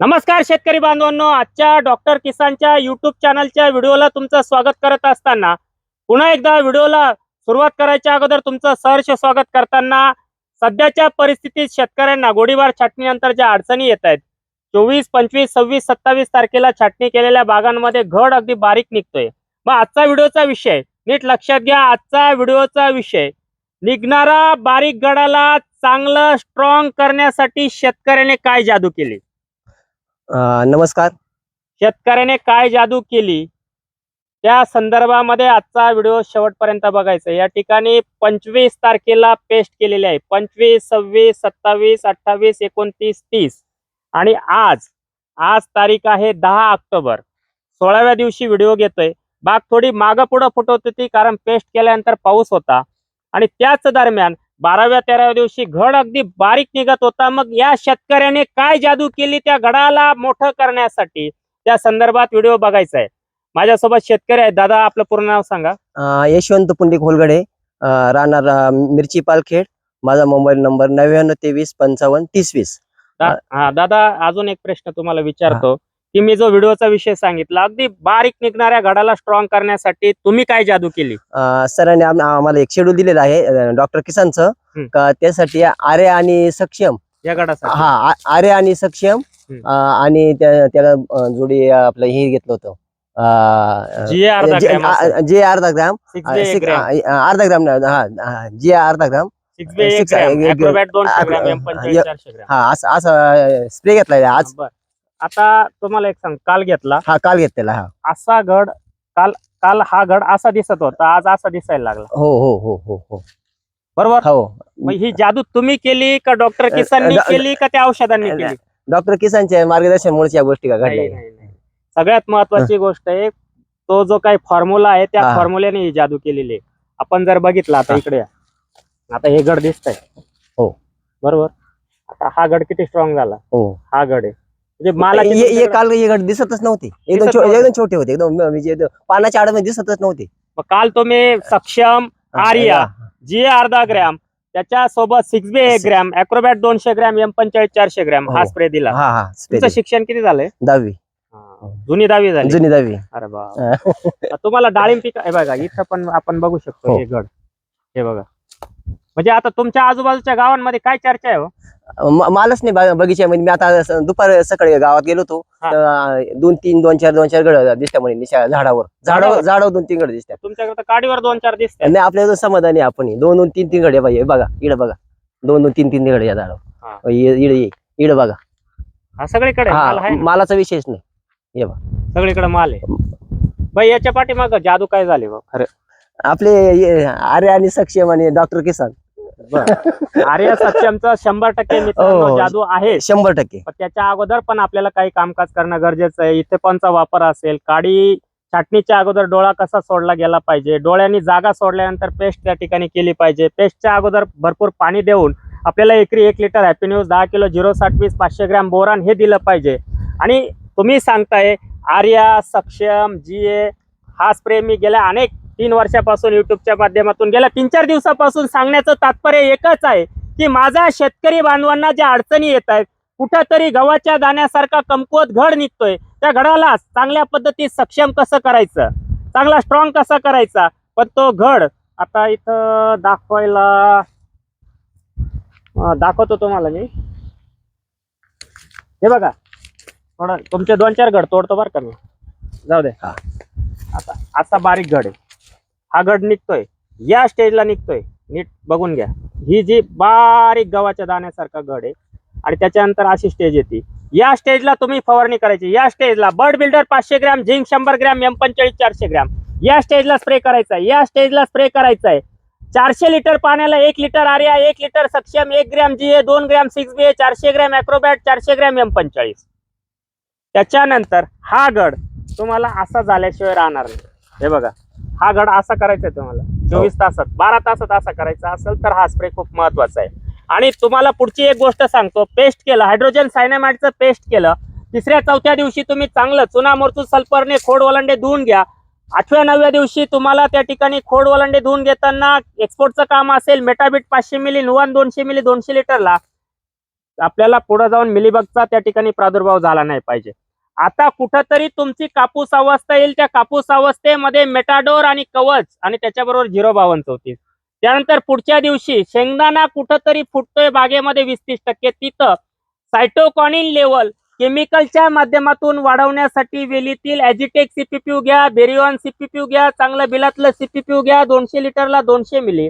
नमस्कार शेतकरी बांधवांनो आजच्या डॉक्टर किसानच्या युट्यूब चॅनलच्या व्हिडिओला तुमचं स्वागत करत असताना पुन्हा एकदा व्हिडिओला सुरुवात करायच्या अगोदर तुमचं सहर्ष स्वागत करताना सध्याच्या परिस्थितीत शेतकऱ्यांना गोडीबार छाटणीनंतर ज्या अडचणी येत आहेत चोवीस पंचवीस सव्वीस सत्तावीस तारखेला छाटणी केलेल्या बागांमध्ये घड अगदी बारीक निघतोय. मग आजचा व्हिडिओचा विषय नीट लक्षात घ्या आजचा व्हिडिओचा विषय निघणारा बारीक गडाला चांगलं स्ट्रॉंग करण्यासाठी शेतकऱ्याने काय जादू केली? नमस्कार. शेतकऱ्याने काय जादू केली? त्या संदर्भामध्ये आजचा व्हिडिओ शेवटपर्यंत बघायचा या ठिकाणी पंचवीस तारखेला पेस्ट केलेली आहे. पंचवीस सव्वीस सत्तावीस अठ्ठावीस एकोणतीस तीस. आणि आज आज तारीख आहे दहा ऑक्टोबर. सोळाव्या दिवशी व्हिडिओ घेतोय. बाग थोडी मागं पुढं फुटवत होती कारण पेस्ट केल्यानंतर पाऊस होता. आणि त्याच दरम्यान बाराव्या तेराव्या दिवशी घड अगदी बारीक निघत होता. मग या शेतकऱ्याने काय जादू केली त्या घडाला मोठं करण्यासाठी? त्या संदर्भात व्हिडिओ बघायचा आहे माझ्यासोबत शेतकरी आहेत. दादा आपलं पूर्ण नाव सांगा. अ, यशवंत पुंडिक होलगडे अ, राहणार अ, मिरची पालखेड. माझा मोबाईल नंबर नव्याण्णव तेवीस पंचावन्न तीस वीस. दा- हा दादा अजून एक प्रश्न तुम्हाला विचारतो. की मी जो व्हिडिओचा विषय सांगितला अगदी बारीक निघणाऱ्या घडाला स्ट्रॉंग करण्यासाठी तुम्ही काय जादू केली? सरांनी आम- आम्हाला एक शेड्यूल दिलेलं आहे डॉक्टर किसानचं. त्यासाठी आर्य आणि सक्षम. या घडासाठी. हा आ- आर्य आणि सक्षम आणि त्या- त्याला जोडी आपलं हे घेतलं होतं. जी अर्धा ग्रॅम अर्धा ग्राम हा जे अर्धा ग्राम. हा, असं असं स्प्रे घेतलाय आज. आता तुम्हाला एक सांग काल घेतला. हा काल घेतलेला हा. असा घड काल काल हा घड असा दिसत होता आज असा दिसायला लागला. हो हो हो हो हो. बरोबर? हो. मग ही जादू तुम्ही केली का डॉक्टर किसाननी डॉ- केली का त्या औषधांनी केली? डॉक्टर किसानच्या मार्गदर्शनामुळे या गोष्टी का घडल्या? नाही, नाही. सगळ्यात महत्वाची गोष्ट आहे तो जो काही फॉर्म्युला आहे त्या हा. फॉर्म्युल्याने ही जादू केलेली आहे. आपण जर बघितलं आता हा. इकडे या. आता हे गड दिसतंय. हो. बरोबर? आता हा गड किती स्ट्रॉंग झाला? हो. हा गड आहे. म्हणजे मला हे- हे काल हे गड दिसतच नव्हते. एकदम दिसत छो- नव्हते. एकदम छोटे होते. एकदम म्हणजे एकदम पानाच्या आडमध्ये दिसतच नव्हते. काल तुम्ही सक्षम आर्या जी अर्धा ग्रॅम त्याच्या सोबत सिक्स बी एक ग्रॅम अॅक्रोबॅट दोनशे ग्रॅम एम पंचेचाळीस चारशे ग्रॅम हा. हो. स्प्रे दिला. हा हा तुमचं. शिक्षण किती झालंय? दहावी. जुनी दहावी झाली. जुनी दहावी. अरे बा तुम्हाला डाळिंब पीक हे बघा इथं पण आपण बघू शकतो हो. हे गड. हे बघा. म्हणजे आता तुमच्या आजूबाजूच्या गावांमध्ये काय चर्चा आहे हो? मालच नाही बा- बगीच्यामध्ये मी आता दुपार सकाळी गावात गेलो होतो. हा. दोन तीन दोन चार दोन चार गड दिसत्या म्हणे झाडावर. झाडावर झाडावर? दोन तीन गड दिसत्या. तुमच्याकडे काडीवर दोन चार दिसते नाही आपल्या समाधानी आपण. दोन दोन तीन तीन गड बाई. बघा इकडे बघा. दोन दोन तीन तीन गड या हा. झाडावर इकडे इकडे बघा. हा सगळीकडे हा? मालाचा विषयच नाही. सगळीकडे माल आहे. बाई याच्या पाठीमाग जादू काय झाले बा खरं. आपले हे आर्य आणि सक्षम आणि डॉक्टर किसान. आर्य सक्षमचा शंभर टक्के मित्रांनो हो. जादू आहे. शंभर टक्के. पण त्याच्या अगोदर पण आपल्याला काही कामकाज करणं गरजेचं आहे. इथे पणचा वापर असेल. काडी छाटणीच्या अगोदर डोळा कसा सोडला गेला पाहिजे? डोळ्यांनी जागा सोडल्यानंतर पेस्ट त्या ठिकाणी केली पाहिजे. पेस्टच्या अगोदर भरपूर पाणी देऊन आपल्याला एकरी एक लिटर हॅपी न्यूज दहा किलो झिरो साठ वीस पाचशे ग्रॅम बोरान हे दिलं पाहिजे. आणि तुम्ही सांगताय आर्या सक्षम जी ए हा स्प्रे मी गेल्या अनेक तीन वर्षापासून युट्यूबच्या माध्यमातून गेल्या तीन चार दिवसापासून सांगण्याचं तात्पर्य एकच आहे की माझा शेतकरी बांधवांना ज्या अडचणी येत आहेत कुठंतरी गव्हाच्या दाण्यासारखा कमकुवत घड निघतोय त्या घडाला चांगल्या पद्धतीत सक्षम कसं करायचं? चांगला स्ट्रॉंग कसा करायचा? पण तो घड आता इथं दाखवायला दाखवतो तुम्हाला मी. हे बघा थोडं तुमचे दोन चार घड तोडतो बरं का मी. जाऊ दे. हा. आता असा बारीक घड आहे. हा गड निघतोय. या स्टेजला निघतोय. नीट बघून घ्या. ही जी बारीक गव्हाच्या दाण्यासारखा गड आहे आणि त्याच्यानंतर अशी स्टेज येते. या स्टेजला तुम्ही फवारणी करायची. या स्टेजला बर्ड बिल्डर पाचशे ग्रॅम झिंक शंभर ग्रॅम एम पंचेचाळीस चारशे ग्रॅम. या स्टेजला स्प्रे करायचा आहे. या स्टेजला स्प्रे करायचा आहे. चारशे लिटर पाण्याला एक लिटर आर्या एक लिटर सक्षम एक ग्रॅम जी ए दोन ग्रॅम सिक्स बी ए चारशे ग्रॅम अॅक्रोबॅट चारशे ग्रॅम एम पंचेचाळीस. त्याच्यानंतर हा गड तुम्हाला असा झाल्याशिवाय राहणार नाही. हे बघा. हा गड असा करायचा आहे तुम्हाला. चोवीस तासात बारा तासात असा करायचा असेल तर हा स्प्रे खूप महत्त्वाचा आहे. आणि तुम्हाला पुढची एक गोष्ट सांगतो पेस्ट केलं हायड्रोजन सायनामाइडचं पेस्ट केलं तिसऱ्या चौथ्या दिवशी तुम्ही चांगलं चुना मोरचू सल्फरने खोड वलंडे धुवून घ्या. आठव्या नवव्या दिवशी तुम्हाला त्या ठिकाणी खोड वलंडे धुवून घेताना एक्सपोर्टचं काम असेल मेटाबिट पाचशे मिली नुवान दोनशे मिली दोनशे लिटरला आपल्याला पुढे जाऊन मिलीबगचा त्या ठिकाणी प्रादुर्भाव झाला नाही पाहिजे. आता कुठंतरी तुमची कापूस अवस्था येईल. त्या कापूस अवस्थेमध्ये मेटाडोर आणि कवच आणि त्याच्याबरोबर झिरो बावन चौतीस. त्यानंतर पुढच्या दिवशी शेंगदाणा कुठंतरी फुटतोय बागेमध्ये वीस तीस टक्के. तिथं सायटोकॉनिन लेवल केमिकलच्या माध्यमातून वाढवण्यासाठी वेलीतील ॲजिटेक सीपीपीयू घ्या बेरिओन सीपीपीयू घ्या चांगलं बिलातलं सीपीपीयू घ्या दोनशे लिटरला दोनशे मिली.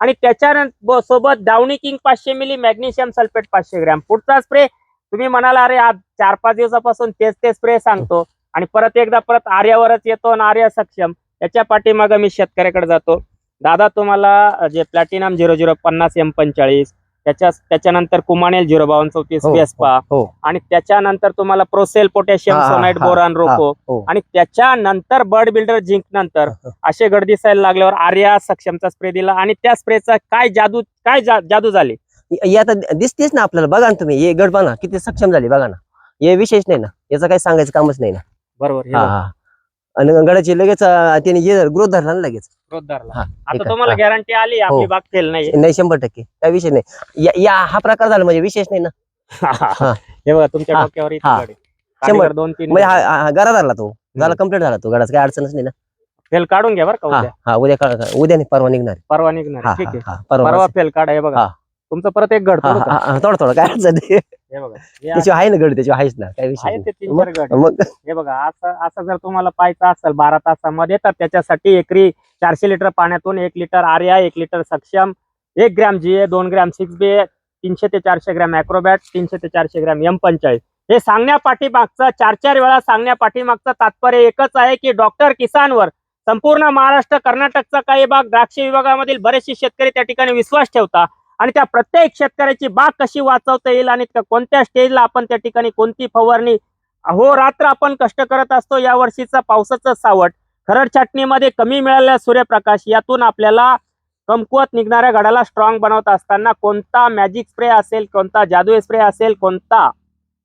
आणि त्याच्यानंतर सोबत डावणी किंग पाचशे मिली मॅग्नेशियम सल्फेट पाचशे ग्रॅम. पुढचा स्प्रे तुम्ही म्हणाला अरे आज चार पाच दिवसापासून तेच ते स्प्रे सांगतो आणि परत एकदा परत आर्यावरच येतो आणि आर्या सक्षम त्याच्या पाठीमागं मी शेतकऱ्याकडे जातो. दादा तुम्हाला जे प्लॅटिनम झिरो झिरो पन्नास एम पंचेचाळीस त्याच्या त्याच्यानंतर कुमानेल झिरो बावन्न चौतीस हो, वेस्पा हो आणि त्याच्यानंतर तुम्हाला प्रोसेल पोटॅशियम हा, हा, सोनाईट हा, बोरान हा, रोको हो. आणि त्याच्यानंतर बर्ड बिल्डर जिंक नंतर असे गड दिसायला लागल्यावर आर्या सक्षमचा स्प्रे दिला आणि त्या स्प्रेचा काय जादू काय जादू झाली? हे आता दिसतेच ना आपल्याला. बघा ना तुम्ही हे गड बघा किती सक्षम झाले बघा ना. हे विशेष नाही ना याचं काही सांगायचं कामच नाही ना. बरोबर हा हा आणि गडाची लगेच अं, त्याने हे ग्रोथ धरला ना लगेच. हा, आता. तुम्हाला हा. गॅरंटी आली आपली हो. बाग फेल नाही. नाही शंभर टक्के. काय विषय नाही. या- या हा प्रकार झाला म्हणजे विशेष नाही ना. हा. हे. बघा तुमच्या हा. डोक्यावर इथे हा. गड आहे. काडीवर दोन तीन म्हणजे हा- हा हा गरा धरला तो. झाला कंप्लीट झाला तो. गडाचा काही अडचणच नाही ना. फेल काढून घ्या बरं का हा उद्या. हा उद्या का- उद्या नाही परवा निघणार. परवा निघणार. हा, ठीक आहे. हा परवा परवा फेल काढा हे बघा. हा. तुमचं परत एक गड हा? हा, हा, थोडं थोडं काय अडचण नाही. हे बघा हे त्याच्यावर आहे ना गड त्याच्यावर आहेच ना काय विषय आहे नाही. ते तीन चार गड मग हे बघा असं असं जर तुम्हाला पाहायचं असेल बारा तासामध्ये तर त्याच्यासाठी एकरी चारशे लिटर पाण्यातून एक लिटर आर्या एक लिटर सक्षम एक ग्रॅम जी ए दोन ग्रॅम सिक्स बी ए तीनशे ते चारशे ग्रॅम अॅक्रोबॅट तीनशे ते चारशे ग्रॅम एम पंचाळीस हे सांगण्या पाठीमागचं चार चार वेळा सांगण्या पाठीमागचं तात्पर्य एकच आहे की डॉक्टर किसानवर संपूर्ण महाराष्ट्र कर्नाटकचा काही भाग द्राक्ष विभागामधील बरेचसे शेतकरी त्या ठिकाणी विश्वास ठेवता आणि त्या प्रत्येक शेतकऱ्याची बाग कशी वाचवता येईल आणि कोणत्या स्टेजला आपण त्या ठिकाणी कोणती फवारणी अहो रात्र आपण कष्ट करत असतो या वर्षीचा पावसाचं सावट. खरड छाटणीमध्ये कमी मिळालेला सूर्यप्रकाश यातून आपल्याला कमकुवत निघणाऱ्या घडाला स्ट्रॉंग बनवत असताना कोणता मॅजिक स्प्रे असेल कोणता जादू स्प्रे असेल कोणता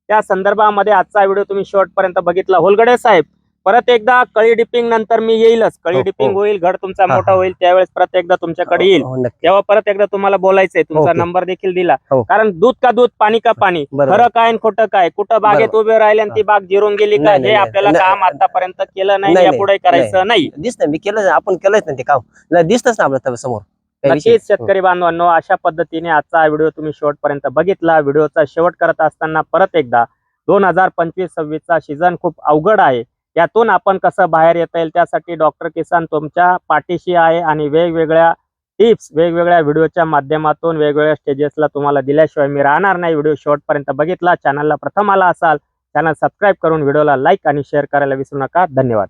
त्या संदर्भामध्ये आजचा व्हिडिओ तुम्ही शेवटपर्यंत बघितला. होलगडे साहेब परत एकदा कळी डिपिंग नंतर मी येईलच. कळी हो, डिपिंग हो. होईल घड तुमचा हा, मोठा हा. होईल त्यावेळेस परत एकदा तुमच्याकडे येईल. हो, नक्की. तेव्हा परत एकदा तुम्हाला बोलायचंय तुमचा ओके. नंबर देखील दिला. हो. कारण दूध का दूध पाणी का पाणी बरोबर. खरं काय आणि खोटं काय? कुठं बागेत बरोबर. उभे राहिले आणि ती बाग जिरून गेली का नाही, हे नाही, आपल्याला नाही. काम आतापर्यंत केलं नाही नाही, यापुढे करायचं नाही. दिसत मी केलं आपण केलंच ना ते काम. नाही, दिसतच ना आपल्यासमोर विषय नक्कीच शेतकरी बांधवांनो अशा पद्धतीने आजचा व्हिडिओ तुम्ही शेवटपर्यंत बघितला. व्हिडिओचा शेवट करत असताना परत एकदा दोन हजार पंचवीस सव्वीसचा सीझन खूप अवघड आहे. यातून आपण कसं बाहेर येता येईल त्यासाठी डॉक्टर किसान तुमच्या पाठीशी आहे आणि वेगवेगळ्या टिप्स वेगवेगळ्या व्हिडिओच्या माध्यमातून वेगवेगळ्या स्टेजेसला तुम्हाला दिल्याशिवाय मी राहणार नाही. व्हिडिओ शेवटपर्यंत बघितला चॅनलला प्रथम आला असाल चॅनल सबस्क्राईब करून व्हिडिओला लाईक आणि शेअर करायला विसरू नका. धन्यवाद.